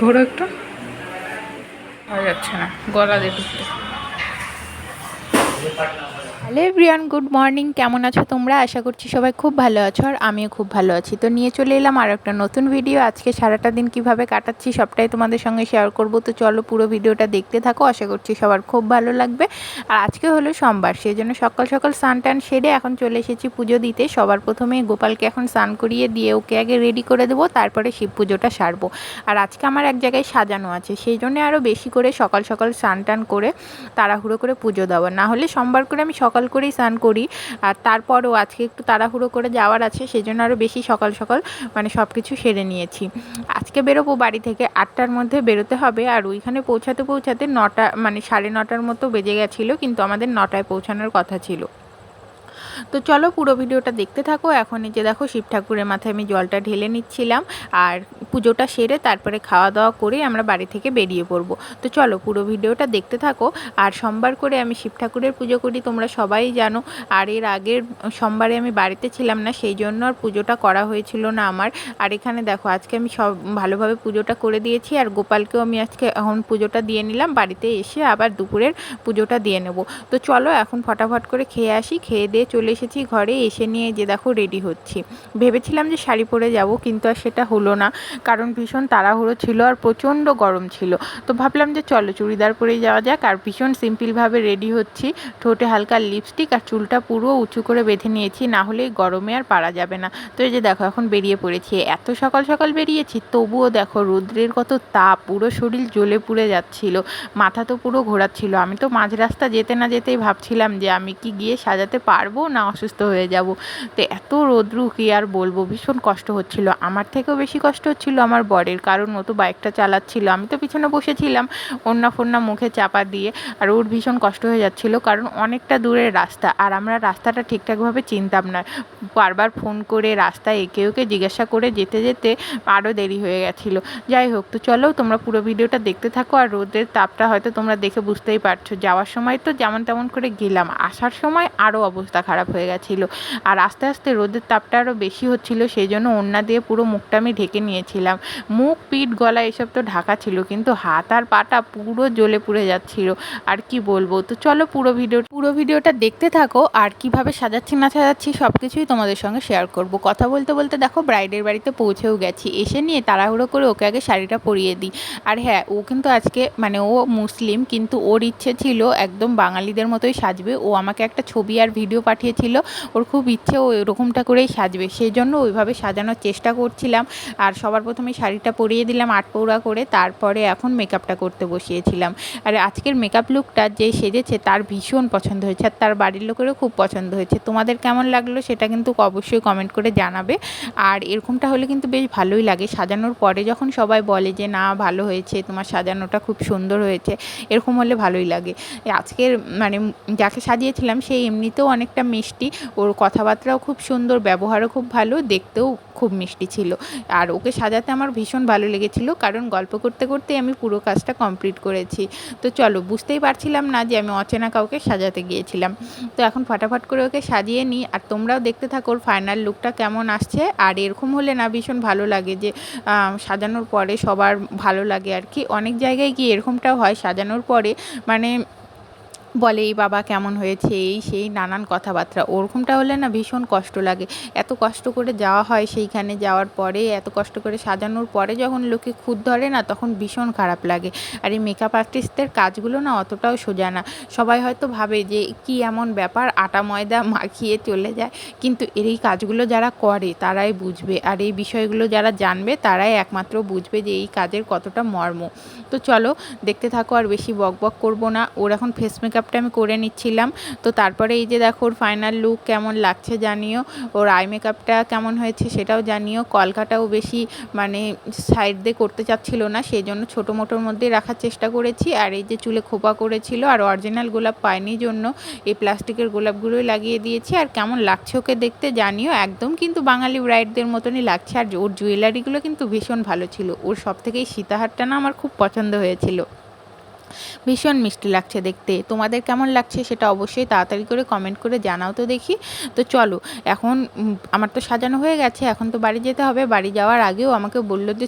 ঘোরো একটা? পাওয়া যাচ্ছে না গলা দিয়ে ঢুকতে হ্যালো এভরিওয়ান, গুড মর্নিং। কেমন আছো তোমরা? আশা করছি সবাই খুব ভালো আছো আর আমিও খুব ভালো আছি। তো নিয়ে চলে এলাম আর একটা নতুন ভিডিও আজকে সারাটা দিন কীভাবে কাটাচ্ছি সবটাই তোমাদের সঙ্গে শেয়ার করব। তো চলো পুরো ভিডিওটা দেখতে থাকো। আশা করছি সবার খুব ভালো লাগবে। আর আজকে হলো সোমবার সেই জন্য সকাল সকাল স্নান টান সেরে এখন চলে এসেছি পুজো দিতে। সবার প্রথমে গোপালকে এখন স্নান করিয়ে দিয়ে ওকে আগে রেডি করে দেবো, তারপরে শিব পুজোটা সারবো। আর আজকে আমার এক জায়গায় সাজানো আছে, সেই জন্য আরও বেশি করে সকাল সকাল স্নান টান করে তাড়াহুড়ো করে পুজো দেওয়া। না হলে সোমবার করে আমি সকাল করেই স্নান করি। আর তারপরও আজকে একটু তাড়াহুড়ো করে যাওয়ার আছে সেই জন্য আরও বেশি সকাল সকাল মানে সব কিছু সেরে নিয়েছি। আজকে বেরোবো বাড়ি থেকে আটটার মধ্যে বেরোতে হবে, আর ওইখানে পৌঁছাতে পৌঁছাতে নটা মানে সাড়ে নটার মতো বেজে গেছিল, কিন্তু আমাদের নটায় পৌঁছানোর কথা ছিল। তো চলো পুরো ভিডিওটা দেখতে থাকো। এখন এই যে দেখো শিব ঠাকুরের মাথায় আমি জলটা ঢেলে নিচ্ছিলাম। আর পুজোটা সেরে তারপরে খাওয়া দাওয়া করে আমরা বাড়ি থেকে বেরিয়ে পড়ব। তো চলো পুরো ভিডিওটা দেখতে থাকো। আর সোমবার করে আমি শিব ঠাকুরের পুজো করি, তোমরা সবাই জানো। আর এর আগের সোমবারে আমি বাড়িতে ছিলাম না, সেই জন্য আর পুজোটা করা হয়েছিল না আমার। আর এখানে দেখো, আজকে আমি সব ভালোভাবে পুজোটা করে দিয়েছি। আর গোপালকেও আমি আজকে এখন পুজোটা দিয়ে নিলাম। বাড়িতে এসে আবার দুপুরের পুজোটা দিয়ে নেব। তো চলো এখন ফটাফট করে খেয়ে আসি। খেয়ে দিয়ে চলে এসেছি ঘরে, এসে নিয়ে যে দেখো রেডি হচ্ছি। ভেবেছিলাম যে শাড়ি পরে যাব, কিন্তু আর সেটা হলো না। কারণ ভীষণ তাড়াহুড়ো ছিল আর প্রচণ্ড গরম ছিল। তো ভাবলাম যে চলো চুড়িদার পরেই যাওয়া যাক। আর ভীষণ সিম্পলভাবে রেডি হচ্ছি। ঠোঁটে হালকা লিপস্টিক আর চুলটা পুরো উঁচু করে বেঁধে নিয়েছি। না হলে গরমে আর পারা যাবে না। তো এই যে দেখো, এখন বেরিয়ে পড়েছি। এত সকাল সকাল বেরিয়েছি, তবুও দেখো রৌদ্রের কত তাপ, পুরো শরীর জ্বলে পুড়ে যাচ্ছিল। মাথা তো পুরো ঘোরাচ্ছিল। আমি তো মাঝ রাস্তা যেতে না যেতেই ভাবছিলাম যে আমি কি গিয়ে সাজাতে পারব না অসুস্থ হয়ে যাব। তো এত রোদ্রু কি আর বলব? ভীষণ কষ্ট হচ্ছিল। আমার থেকেও বেশি কষ্ট হচ্ছিল আমার বরের, কারণ ও তো বাইকটা চালাচ্ছিল। আমি তো পিছনে বসেছিলাম অন্যা ফন্যা মুখে চাপা দিয়ে, আর ওর ভীষণ কষ্ট হয়ে যাচ্ছিল, কারণ অনেকটা দূরের রাস্তা, আর আমরা রাস্তাটা ঠিকঠাকভাবে চিনতাম না। বারবার ফোন করে রাস্তায় একে ওকে জিজ্ঞাসা করে যেতে যেতে আরও দেরি হয়ে গেছিল। যাই হোক, তো চলো তোমরা পুরো ভিডিওটা দেখতে থাকো, আর রোদের তাপটা হয়তো তোমরা দেখে বুঝতেই পারছ। যাওয়ার সময় তো যেমন তেমন করে গেলাম, আসার সময় আরও অবস্থা খারাপ হয়ে গেছিল। আর আস্তে আস্তে রোদের তাপটা আরও বেশি হচ্ছিল সেই জন্য ওড়না দিয়ে পুরো মুখটা আমি ঢেকে নিয়েছিলাম। মুখ, পিঠ, গলা এসব তো ঢাকা ছিল, কিন্তু হাত আর পাটা পুরো জ্বলে পুড়ে যাচ্ছিল। আর কি বলব? তো চলো পুরো ভিডিও পুরো ভিডিওটা দেখতে থাকো আর কীভাবে সাজাচ্ছি, না সাজাচ্ছি সব কিছুই তোমাদের সঙ্গে শেয়ার করব। কথা বলতে বলতে দেখো ব্রাইডের বাড়িতে পৌঁছেও গেছি। এসে নিয়ে তাড়াহুড়ো করে ওকে আগে শাড়িটা পরিয়ে দিই। আর হ্যাঁ ও কিন্তু আজকে মানে ও মুসলিম, কিন্তু ওর ইচ্ছে ছিল একদম বাঙালিদের মতোই সাজবে। ও আমাকে একটা ছবি আর ভিডিও পাঠিয়েছিল। ওর খুব ইচ্ছে ও এরকমটা করেই সাজবে। সেই জন্য ওইভাবে সাজানোর চেষ্টা করছিলাম। আর সবার প্রথমে শাড়িটা পরিয়ে দিলাম আটপৌড়া করে, তারপরে এখন মেকআপটা করতে বসিয়েছিলাম। আর আজকের মেকআপ লুকটা যে সেজেছে, তার ভীষণ পছন্দ। হয়েছে আর তার বাড়ির লোকেরও খুব পছন্দ হয়েছে। তোমাদের কেমন লাগল সেটা কিন্তু অবশ্যই কমেন্ট করে জানাবে। আর এরকমটা হলে কিন্তু বেশ ভালোই লাগে। সাজানোর পরে যখন সবাই বলে যে, না, ভালো হয়েছে, তোমার সাজানোটা খুব সুন্দর হয়েছে, এরকম হলে ভালোই লাগে। আজকের মানে যাকে সাজিয়েছিলাম সেই এমনিতেও অনেকটা মিষ্টি। ওর কথাবার্তাও খুব সুন্দর, ব্যবহারও খুব ভালো, দেখতেও খুব মিষ্টি ছিল। আর ওকে সাজাতে আমার ভীষণ ভালো লেগেছিল, কারণ গল্প করতে করতে আমি পুরো কাজটা কমপ্লিট করেছি। তো চলো, বুঝতেই পারছিলাম না যে আমি অচেনা কাউকে সাজাতে গিয়েছিলাম। তো এখন ফটাফট করে ওকে সাজিয়ে নিই আর তোমরাও দেখতে থাকো ওর ফাইনাল লুকটা কেমন আসছে। আর এরকম হলে না ভীষণ ভালো লাগে যে সাজানোর পরে সবার ভালো লাগে আর কি। অনেক জায়গায় কি এরকমটাও হয় সাজানোর পরে মানে বলে, এই বাবা কেমন হয়েছে? এই সেই নানান কথাবার্তা। ওরকমটা হলে না ভীষণ কষ্ট লাগে। এত কষ্ট করে যাওয়া হয় সেইখানে যাওয়ার পরে, এত কষ্ট করে সাজানোর পরে যখন লোকে খুদ ধরে না, তখন ভীষণ খারাপ লাগে। আর এই মেকআপ আর্টিস্টদের কাজগুলো না অতটাও সোজা না। সবাই হয়তো ভাবে যে, কি এমন ব্যাপার? আটা ময়দা মাখিয়ে চলে যায়। কিন্তু এর এই কাজগুলো যারা করে, তারাই বুঝবে। আর এই বিষয়গুলো যারা জানবে, তারাই একমাত্র বুঝবে যে, এই কাজের কতটা মর্ম। তো চলো, দেখতে থাকো আর বেশি বক বক করব না। ওর এখন ফেস মেকআপ মেকআপটা আমি করে নিচ্ছিলাম। তো তারপরে এই যে দেখো ওর ফাইনাল লুক কেমন লাগছে জানিও, ওর আই মেকআপটা কেমন হয়েছে সেটাও জানিও। কলকাটাও বেশি মানে সাইড দিয়ে করতে চাচ্ছিল না সেই জন্য ছোটো মোটোর মধ্যেই রাখার চেষ্টা করেছি। আর এই যে চুলে খোপা করেছিল, আর অরিজিনাল গোলাপ পায়নি জন্য এই প্লাস্টিকের গোলাপগুলোই লাগিয়ে দিয়েছি। আর কেমন লাগছে ওকে দেখতে জানিও, একদম কিন্তু বাঙালি ব্রাইডদের মতনই লাগছে। আর ওর জুয়েলারিগুলো কিন্তু ভীষণ ভালো ছিল। ওর সব থেকেই সীতাহারটা না আমার খুব পছন্দ হয়েছিল। ভীষণ মিষ্টি লাগছে দেখতে। তোমাদের কেমন লাগছে সেটা অবশ্যই তাড়াতাড়ি করে কমেন্ট করে জানাও তো দেখি। তো চলো, এখন আমার তো সাজানো হয়ে গেছে, এখন তো বাড়ি যেতে হবে। বাড়ি যাওয়ার আগেও আমাকে বলল যে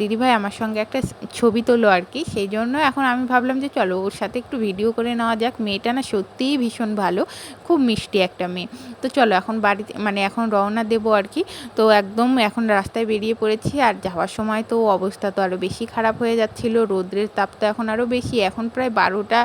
দিদিভাই আমার সঙ্গে একটা ছবি তোলো আর কি। সেই জন্য এখন আমি ভাবলাম যে, চলো, ওর সাথে একটু ভিডিও করে নেওয়া যাক। মেয়েটা না সত্যিই ভীষণ ভালো, খুব মিষ্টি একটা মেয়ে। তো চলো, এখন বাড়িতে মানে এখন রওনা দেবো আর কি। তো একদম এখন রাস্তায় বেরিয়ে পড়েছি, আর যাওয়ার সময় তো অবস্থা তো আরও বেশি খারাপ হয়ে যাচ্ছিল। রোদ্রের তাপ তো এখন আরও বেশি। এখন প্রায় বারোটা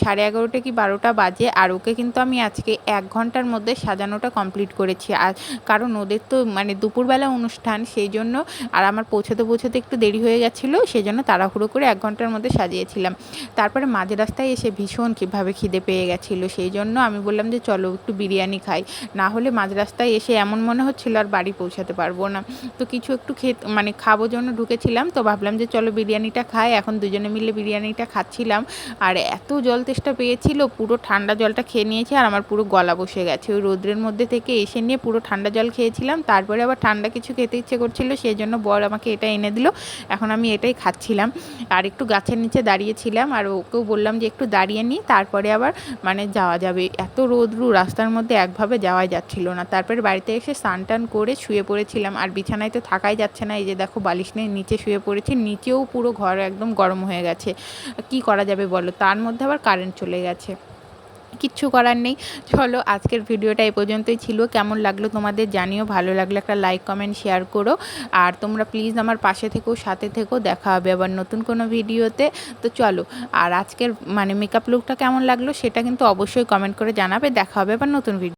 সাড়ে এগারোটা কি বারোটা বাজে আর ওকে কিন্তু আমি আজকে এক ঘণ্টার মধ্যে সাজানোটা কমপ্লিট করেছি। আর কারণ ওদের তো মানে দুপুরবেলা অনুষ্ঠান, সেই জন্য আর আমার পৌঁছতে পৌঁছতে একটু দেরি হয়ে গেছিল, সেই জন্য তাড়াহুড়ো করে এক ঘণ্টার মধ্যে সাজিয়েছিলাম। তারপরে মাঝ রাস্তায় এসে ভীষণ কীভাবে খিদে পেয়ে গেছিল, সেই জন্য আমি বললাম যে চলো একটু বিরিয়ানি খাই। না হলে মাঝ রাস্তায় এসে এমন মনে হচ্ছিল আর বাড়ি পৌঁছাতে পারব না। তো কিছু একটু খেত মানে খাব জন্য ঢুকেছিলাম, তো ভাবলাম যে চলো বিরিয়ানিটা খাই, এখন দুজনে মিলে বিরিয়ানিটা খাচ্ছিলাম। আর এত জল তেষ্টা পেয়েছিল, পুরো ঠান্ডা জলটা খেয়ে নিয়েছি আর আমার পুরো গলা বসে গেছে। ওই রোদ্রের মধ্যে থেকে এসে নিয়ে পুরো ঠান্ডা জল খেয়েছিলাম। তারপরে আবার ঠান্ডা কিছু খেতে ইচ্ছে করছিল সেই জন্য বর আমাকে এটা এনে দিল। এখন আমি এটাই খাচ্ছিলাম। আর একটু গাছের নিচে দাঁড়িয়েছিলাম আর ওকেও বললাম যে একটু দাঁড়িয়ে নিই তারপরে আবার মানে যাওয়া যাবে। এত রোদ্রু, রাস্তার মধ্যে একভাবে যাওয়াই যাচ্ছিল না। তারপরে বাড়িতে এসে স্নান টান করে শুয়ে পড়েছিলাম। আর বিছানায় তো থাকাই যাচ্ছে না, এই যে দেখো বালিশ নিয়ে নিচে শুয়ে পড়েছি, নিচেও পুরো ঘর একদম গরম হয়ে গেছে। কি করা যাবে বলো? তার মধ্যে আবার কারেন্ট চলে গেছে। কিচ্ছু করার নেই। চলো, আজকের ভিডিওটা এ পর্যন্তই ছিল। কেমন লাগল তোমাদের জানিও। ভালো লাগলে একটা লাইক কমেন্ট শেয়ার করো। আর তোমরা প্লিজ আমার পাশে থেকেও সাথে থেকেও দেখা হবে আবার নতুন কোনো ভিডিওতে। তো চলো, আর আজকের মানে মেকআপ লুকটা কেমন লাগল সেটা কিন্তু অবশ্যই কমেন্ট করে জানাবে। দেখা হবে আবার নতুন ভিডিও